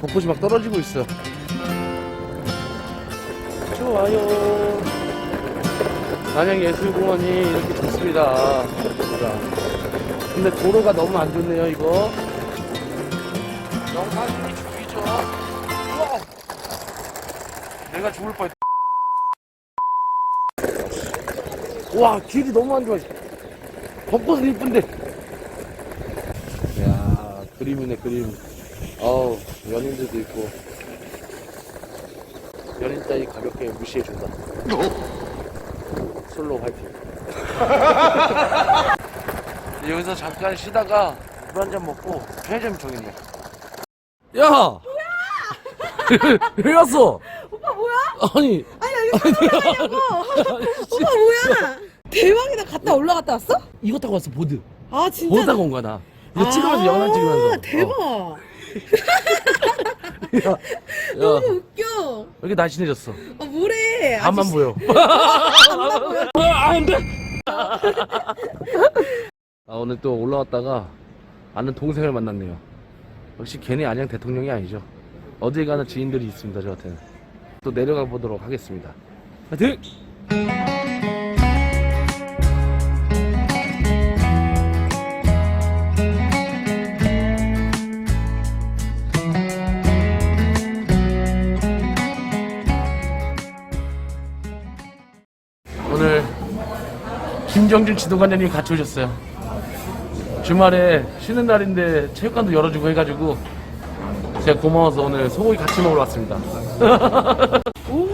벚꽃이 막 떨어지고 있어. 좋아요. 남양예술공원이 이렇게 좋습니다. 진짜. 근데 도로가 너무 안 좋네요, 이거. 영상이 죽이죠. 우와! 내가 죽을 뻔. 와, 길이 너무 안 좋아. 벚꽃은 이쁜데. 야 그림이네, 그림. 어우, 연인들도 있고. 연인 따위 가볍게 무시해준다. 솔로 화이팅. 여기서 잠깐 쉬다가 물 한 잔 먹고 편의점 정했네. 야! 왜 왔어? 오빠 뭐야? 아니, 아니 여기 사람이냐고 오빠 뭐야? 대박이다 갔다 올라갔다 왔어? 이거 타고 왔어, 보드. 아 진짜 보드 타고 온 거야, 나. 이거 찍으면서 영상 찍으면서. 아, 대박 어. 야, 너무 야, 웃겨 왜 이렇게 날씬해졌어? 아 뭐래 앞만 아저씨, 보여. 앞만 보여 아, 안 돼! 아, 오늘 또 올라왔다가 아는 동생을 만났네요. 역시 괜히 안양 대통령이 아니죠. 어딜 가나 지인들이 있습니다, 저한테는. 또 내려가 보도록 하겠습니다. 파이팅! 김정준 지도관장님이 같이 오셨어요. 주말에 쉬는 날인데 체육관도 열어주고 해가지고 제가 고마워서 오늘 소고기 같이 먹으러 왔습니다. 오,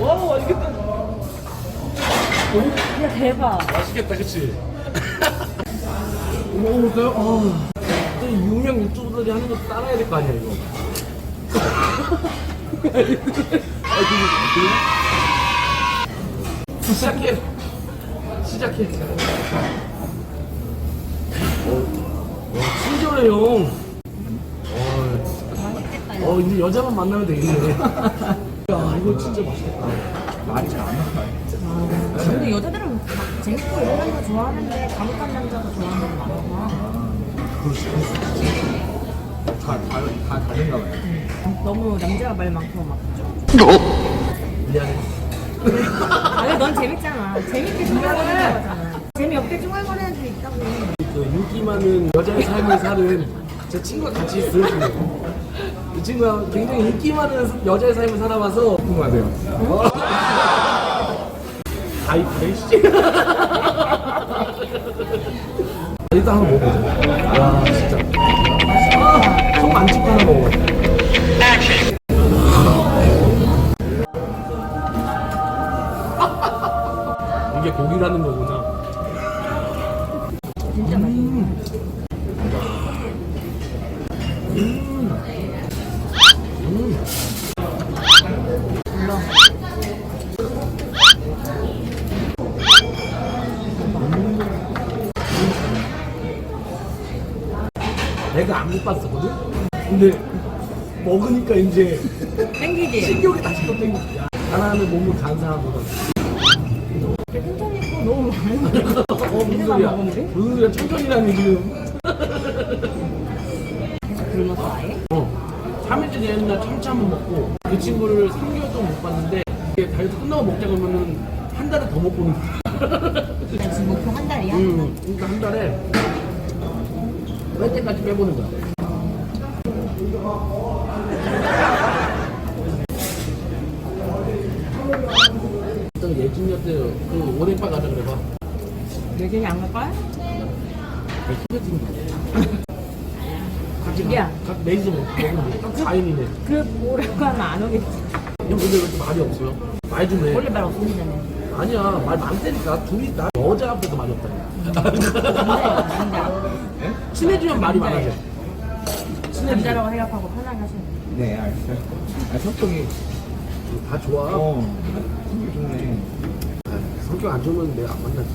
와, 맛있겠다. 야 대박 맛있겠다, 그치? 먹어볼까요? 아, 또 유명 유튜버들이 하는 거 따라야 될 거 아니야, 이거. 아, 시작해. 시작해. 어, 와, 친절해, 형. 어, 어, 이제 여자만 만나면 되겠네. 야, 이거 진짜 맛있겠다. 말이 잘 안 나와. 근데 여자들은 막 재밌고 이런 거 좋아하는데 감옥간 남자도 좋아하는 거 많아 다, 다, 다 다른가 봐요. 너무 남자가 말 많고 막 미안해. 아니 넌 재밌잖아 재밌게 중얼거리는 거잖아 재미없게 중얼거리는 애들 있다고 그 인기 많은 여자의 삶을 사는 제 친구가 같이 있어요. 지금. 이 친구가 굉장히 인기 많은 여자의 삶을 살아와서 궁금하세요. 아이 그래 씨. 일단 한번 먹어보자. 와 진짜. 아, 고기라는 거구나. 진짜 맛있어 내가 안 고팠었거든? 근데 먹으니까 이제 땡기지? 식욕이 다시 또 땡겨. 하나는. 천천히 있고 너무 많이 어, 무슨 소리야? 무슨 소리야? 천천히라니 지금. 계속 굶었어 아예? 어. 3일째 되는 날 참치 한번 먹고 그 친구를 3개월 동안 못 봤는데 이게 다이어트 끝나고 먹자 그러면은 한 달에 더 먹고는. 지금 목표 한 달이야? 음, 그러니까 한 달에 뺄 때까지 빼보는 거야. 예진이 때그 오뎅빵 가자 그래봐. 여전히 안 갈까요? 야. 가, 각 메이저 먹으면 돼. 4인이네. 그 뭐라고 하면 안 오겠지 형 근데 왜 이렇게 말이 없어요? 말 좀 해. 원래 말 없으시잖아요 아니야 말 많다니까 둘이 나 여자 앞에서 말이 없다니까 친해지면 말이 많아져 친해지면 남자라고 생각하고 편하게 하시면 네, 알았어요. 아, 성격이, 다 좋아 어, 좋네. 성격 안 좋으면 내가 안 만나지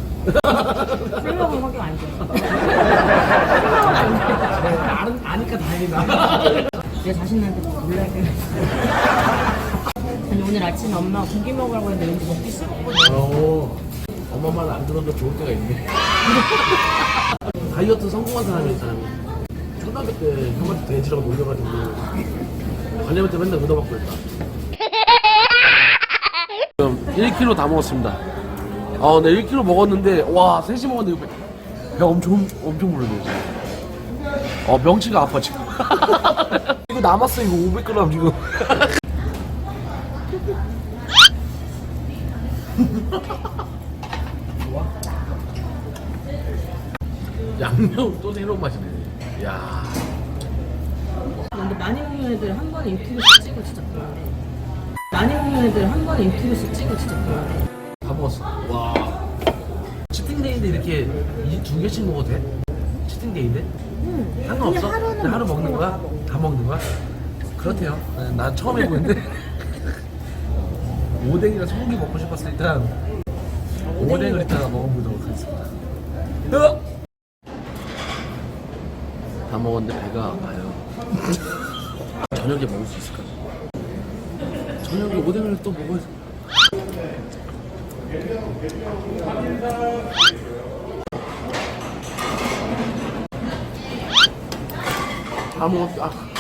생각은 성격 안 좋아 내가 아는, 아니까 다행이다 내 자신한테 돼 근데 오늘 아침에 엄마가 고기 먹으라고 했는데 왠지 먹기 싫었거든 어, 엄마 말 안 들어도 좋을 때가 있네. 다이어트 성공한 사람이 있잖아. 초등학교 때 형한테 돼지라고 놀려가지고 관념 때 맨날 얻어먹고 했다. 지금 1kg 다 먹었습니다. 아, 네 1kg 먹었는데 와 3시 먹었는데 배- 엄청 엄청 부르네요. 지금. 어 명치가 아파 지금. 이거 남았어 이거 500g 지금. 양념 또 새로운 맛이네. 야. 근데 많이 먹는 애들 한 번에 6kg씩 찍어 진짜 그런데 많이 먹는 애들 한 번에 6kg씩 찍어 진짜 다 먹었어. 와. 치팅데이인데 이렇게 이 두 개씩 먹어도 돼? 치팅데이인데? 응 상관 없어? 그냥 하루는 그냥 하루 먹는 거야? 다 먹는 거야? 그렇대요. 네, 나 처음 해보는데. 오뎅이랑 소고기 먹고 싶었으니까 오뎅을 이따가 먹어보도록 하겠습니다. 으악! 다 먹었는데 배가 아파요. 저녁에 먹을 수 있을까? 저녁에 오뎅을 또 먹어야지. 다 먹었어. 아.